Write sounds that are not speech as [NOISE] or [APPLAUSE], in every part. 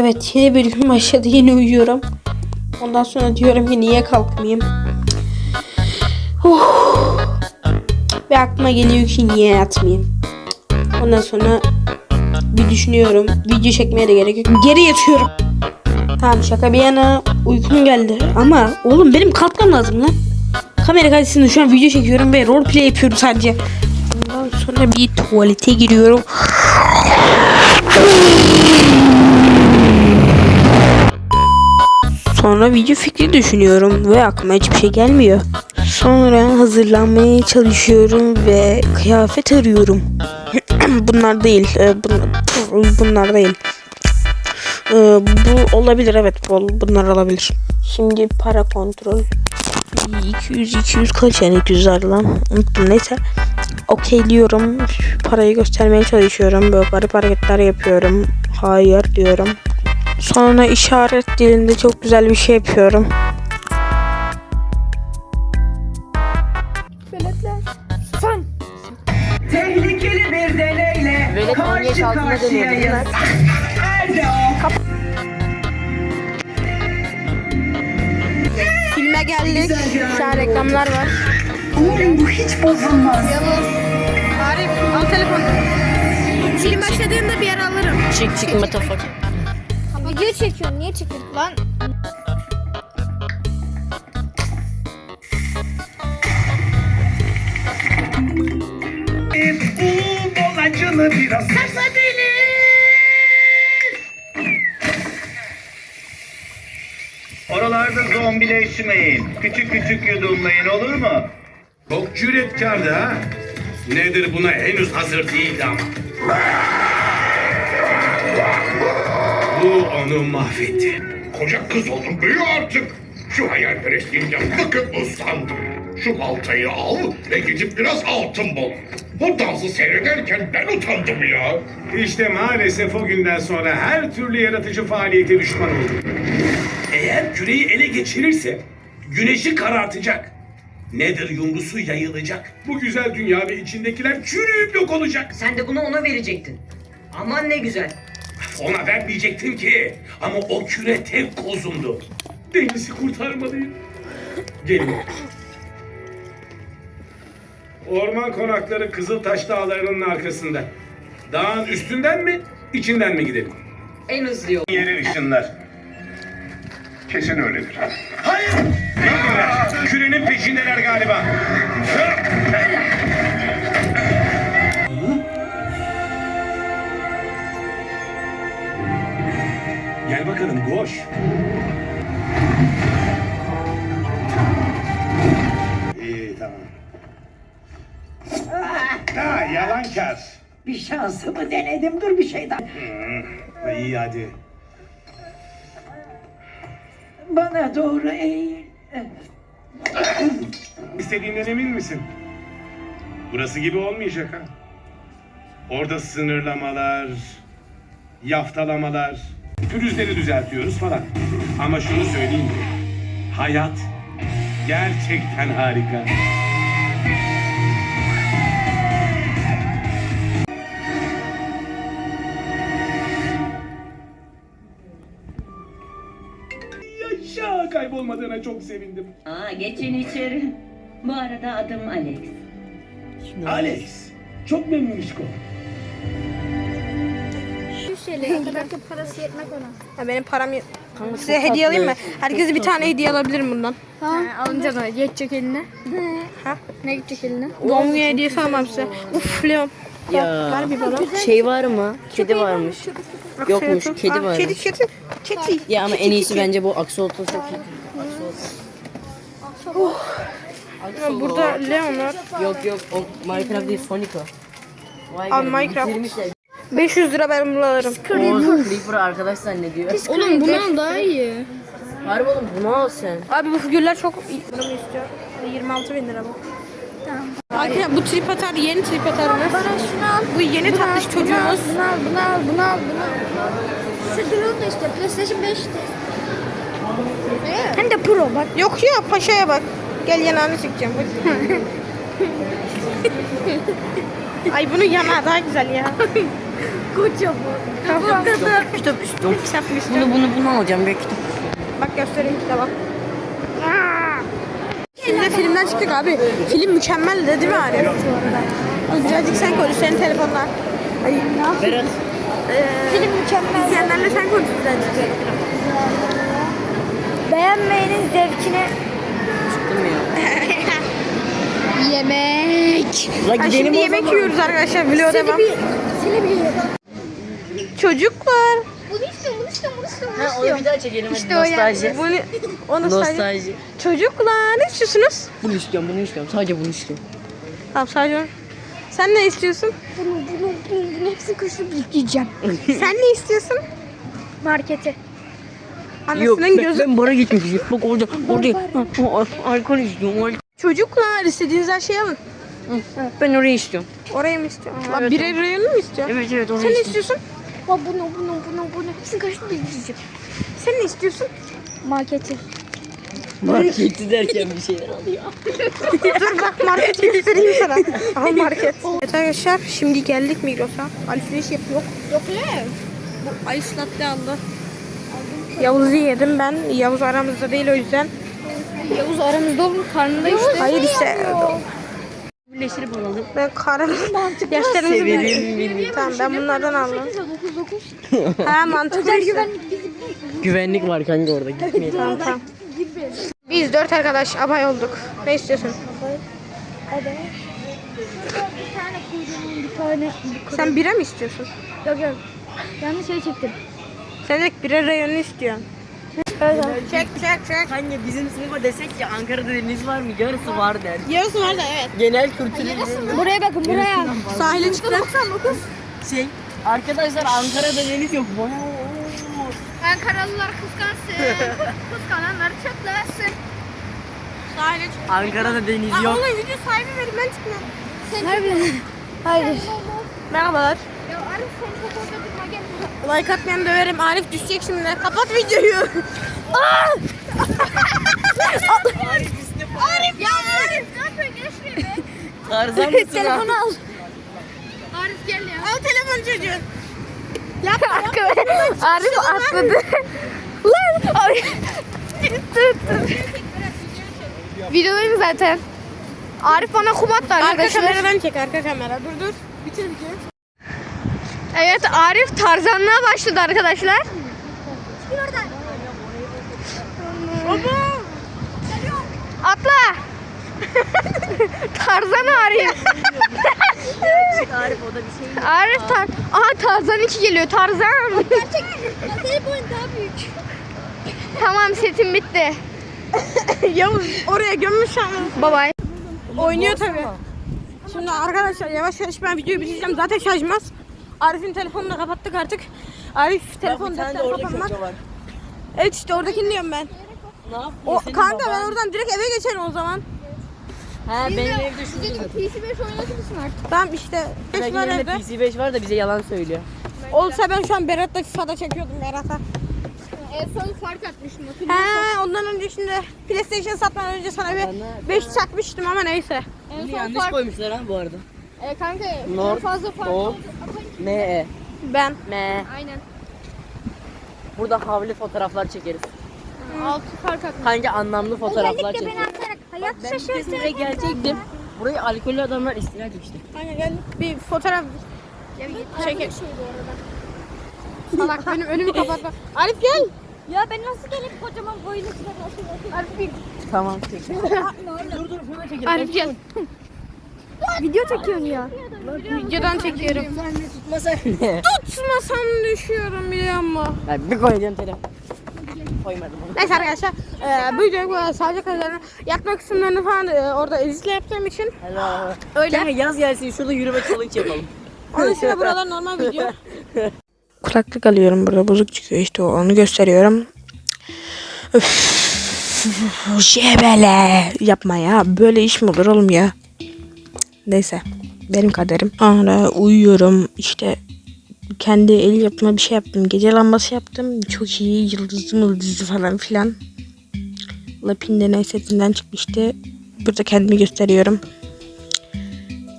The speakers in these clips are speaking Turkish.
Evet yeni bir gün başladı yine uyuyorum. Ondan sonra diyorum ki niye kalkmayayım. Huh. Ve aklıma geliyor ki niye yatmayayım. Ondan sonra bir düşünüyorum. Video çekmeye de gerek yok. Geri yatıyorum. Tamam şaka bir yana uykum geldi. Ama oğlum benim kalkmam lazım lan. Kamera karşısında şu an video çekiyorum ve roleplay yapıyorum sadece. Ondan sonra bir tuvalete giriyorum. Sonra video fikri düşünüyorum ve aklıma hiçbir şey gelmiyor. Sonra hazırlanmaya çalışıyorum ve kıyafet arıyorum. [CLEARS THROAT] bunlar değil. e, Bunlar, değil. E, Bu olabilir evet. bu- Bunlar olabilir. Şimdi para kontrol. 200 200 kaç yani 200 lan unuttum neyse okeyliyorum parayı göstermeye çalışıyorum böyle garip hareketler yapıyorum hayır diyorum sonra işaret dilinde çok güzel bir şey yapıyorum. Tehlikeli bir deneyle Velet karşı karşıyayız. Nerede o? filme geldik. Şu an reklamlar var. Umarım bu hiç bozulmaz. Arif al telefonu. Film başladığında bir yer alırım. Çık çık metafor. Video çekiyorum. Niye çekiyorsun lan? Bu bolacılı biraz Oralarda zombileşmeyin. Küçük küçük yudumlayın olur mu? Çok cüretkardı ha. Nedir buna henüz hazır değildi ama. Bu onu mahvetti. Koca kız oldum büyü artık. Şu hayalperestliğinden bıkıp usandım. Şu baltayı al ve gidip biraz altın bul. Bu dansı seyrederken ben utandım ya. İşte maalesef o günden sonra her türlü yaratıcı faaliyete düşman oldum. Eğer küreyi ele geçirirse güneşi karartacak. Nedir yumrusu yayılacak. Bu güzel dünya ve içindekiler çürüyüp yok olacak. Sen de bunu ona verecektin. Aman ne güzel. Ona vermeyecektim ki. Ama o küre tek kozumdu. Deniz'i kurtarmalıyım. Gelin. Orman konakları Kızıltaş Dağları'nın arkasında. Dağın üstünden mi, içinden mi gidelim? En hızlı yol. Yeri ışınlar. Kesin öyledir. Hayır! Kürenin peşindeler galiba. Koş. İyi tamam. Ha yalankar. Bir şansımı denedim. Dur bir şey daha. İyi hadi. Bana doğru eğil. İstediğinden emin misin? Burası gibi olmayacak ha. Orada sınırlamalar, yaftalamalar, pürüzleri düzeltiyoruz falan. Ama şunu söyleyeyim mi? Hayat gerçekten harika. Yaşa kaybolmadığına çok sevindim. Aa, geçin içeri. Bu arada adım Alex. Alex, çok memnun Mişko. Kadar parası yetmek ona. Ha, benim param yok. Size hediye alayım mı? Herkese bir tane hediye alabilirim bundan. Ha, alınca da geçecek eline. Ha? Ne gidecek eline? Doğum günü hediyesi almam size. Uf Leon. Ya Ver bir bana. şey var mı? Kedi varmış. Bak, Yokmuş, şey kedi var. Kedi kedi. Kedi. Ya ama en iyisi bence bu aksolotl çok iyi. Ya Burada Leon var. Yok yok o Minecraft değil Sonic o. Vay Minecraft. Bitirmişler. 500 lira ben bunu alırım. Oğuz Creeper arkadaş zannediyor. Oğlum bundan daha iyi. Harbi oğlum bunu al sen. Abi bu figürler çok. Bunu mu istiyor? 26 bin lira bu. Tamam. Arkadaşlar bu trip atar yeni trip atarımız. Bana şunu al. Bu yeni tatlış çocuğumuz. Bunu al, bunu al, bunu al, bunu al. Şu drone da işte PlayStation 5 'ti. Hem de Pro bak. Yok ya paşaya bak. Gel yanağını çekeceğim. [LAUGHS] Ay bunu yana daha güzel ya. [LAUGHS] Kocaman. Kitap istiyorum. Bunu bunu bunu alacağım bir kitap. Bak göstereyim kitaba. Şimdi filmden çıktık abi. Film mükemmeldi değil mi Arif? Birazcık sen konuş senin telefondan. Ay ne yapayım? Berat. Film mükemmel. İzleyenlerle sen konuş birazcık. Beğenmeyenin zevkine Çıktım ya. [LAUGHS] yemek. Ay, şimdi yemek yiyoruz arkadaşlar. Vlog devam. Seni bir, seni bir Çocuklar. Bunu istiyorum, bunu istiyorum, bunu istiyorum, bunu Ha, onu istiyorum. bir daha çekelim hadi. İşte o yani. Nostalji. Bunu onu sadece. Nostalji. Çocuklar ne istiyorsunuz? Bunu istiyorum, bunu istiyorum. Sadece bunu istiyorum. Tamam sadece onu. Sen ne istiyorsun? Bunu, bunu, bunu, bunu hepsini karıştırıp yükleyeceğim. [LAUGHS] Sen ne istiyorsun? Markete. Yok, Anasının ben, gözü. ben bara gitmek istiyorum. Bak orada, orada. Ha, ha, alkol istiyorum, alkol. Çocuklar istediğiniz her şeyi alın. Ben orayı istiyorum. Oraya mı istiyorsun? Evet, Evet, bir reyonu mu istiyorsun? Evet evet orayı Sen ne istiyorum. istiyorsun? Bak bunu, bunu, bunu, bunu hepsini karıştırıp yükleyeceğim. Sen ne istiyorsun? Markete. Marketi derken bir şeyler alıyor. [LAUGHS] Dur bak marketi göstereyim sana. Aha market. [LAUGHS] Evet arkadaşlar şimdi geldik Migros'a. Alışveriş yapıyor. Yok ne? Bu ice latte aldı. Yavuz'u yedim ben. Yavuz aramızda değil o yüzden. Yavuz aramızda oğlum karnında işte. Hayır işte. Birleştirip alalım. Ben karım. [LAUGHS] Yaşlarımızı Severim, bilmiyorum. Tamam ben bunlardan aldım. 9 9. [LAUGHS] Ha mantıklı Özel güvenlik Güvenlik var kanka orada gitmeyelim. Tamam tamam. Biz dört arkadaş abay olduk. Ne istiyorsun? Evet. Bir tane kuyruğunun bir tane. Sen bira mı istiyorsun? Yok yok. Yanlış şey çektim. Sen de bira reyonu istiyorsun. Çek çek çek. Kanka bizim sınıfa desek ki Ankara'da deniz var mı? Yarısı var der. Yarısı var da evet. Genel kültür Buraya bakın buraya. Sahile çıktık. 99. şey. Arkadaşlar Ankara'da deniz yok. Vay. Ankaralılar kıskansın. Kıskananlar çatlasın. Sahile çıktık. Ankara'da deniz yok. oğlum video sahibi verin ben çıkmıyorum. Harbiden. Hayır. Merhabalar. Ya Arif sen çok orada durma gel. Like atmayanı döverim. Arif düşecek şimdi. Kapat videoyu. [LAUGHS] Arif ya Arif ne yapıyorsun gel şuraya be. Tarzan mısın? Telefonu al. Arif gel ya. Al telefon çocuğun. Arif atladı. Lan Arif. Tut tut. Videodayım zaten. Arif bana kum attı Arka arkadaşlar. kameradan çek arka kamera. Dur dur. Bitir bitir. Evet Arif tarzanlığa başladı arkadaşlar. Atla. [LAUGHS] Tarzan Arif. Arif o da bir şey. Arif tar Aha Tarzan 2 geliyor Tarzan. Gerçek. Senin boyun daha büyük. tamam setim bitti. Yavuz oraya gömmüş ama. Bye bye. Oynuyor tabii. Şimdi arkadaşlar yavaş yavaş ben videoyu bitireceğim. Zaten şarjmaz. Arif'in telefonunu da kapattık artık. Arif telefonu köşe var. Evet işte oradakini diyorum ben. Ne yapıyorsun? O Senin kanka baban- ben oradan direkt eve geçerim o zaman. He benim evde şu. PC5 oynatır mısın artık? Tamam işte 5 Benim var evde evde. PC5 var da bize yalan söylüyor. Olsa ben şu an Berat'la FIFA'da çekiyordum Berat'a. En son fark atmıştım. He ondan önce şimdi PlayStation satmadan önce sana bir 5 çakmıştım ama neyse. En son yanlış fark. koymuşlar ha bu arada. E, kanka Nor, en fazla fark. Nor, M, E. Ben. M. Aynen. Burada havli fotoğraflar çekeriz. 6 fark atmış. Kanka anlamlı fotoğraflar çekeriz. atarak hayat Ben bir gelecektim. Burayı alkollü adamlar istila etmişti. Aynen gel bir fotoğraf çekelim. Salak benim önümü kapatma. [LAUGHS] Arif gel. Ya ben nasıl gelip kocaman boylu sıra Arif bir Tamam çek. [LAUGHS] dur dur şurada çekelim. Arif gel. Video çekiyorsun ya. Videodan çekiyorum. Tutmasam düşüyorum biliyor musun? Ben bir koyacağım telefon. Koymadım onu. Neyse arkadaşlar e, bu videoyu sadece kadarını yakma kısımlarını falan e, orada editle yaptığım için Hello. Öyle. Kanka yaz gelsin şurada yürüme challenge yapalım. [LAUGHS] onun için de buralar normal video. [LAUGHS] Kulaklık alıyorum burada bozuk çıkıyor işte onu gösteriyorum. Öf. [LAUGHS] Şebele. Yapma ya böyle iş mi olur oğlum ya. Neyse benim kaderim. Ara uyuyorum işte kendi el yapma bir şey yaptım. Gece lambası yaptım. Çok iyi yıldızlı mıldızlı falan filan. Lapin deney setinden çıkmıştı. Burada kendimi gösteriyorum.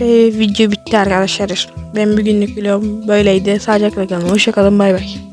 Ve video bitti arkadaşlar. Ben bugünlük vlogum böyleydi. Sağlıcakla kalın. Hoşçakalın. Bay bay.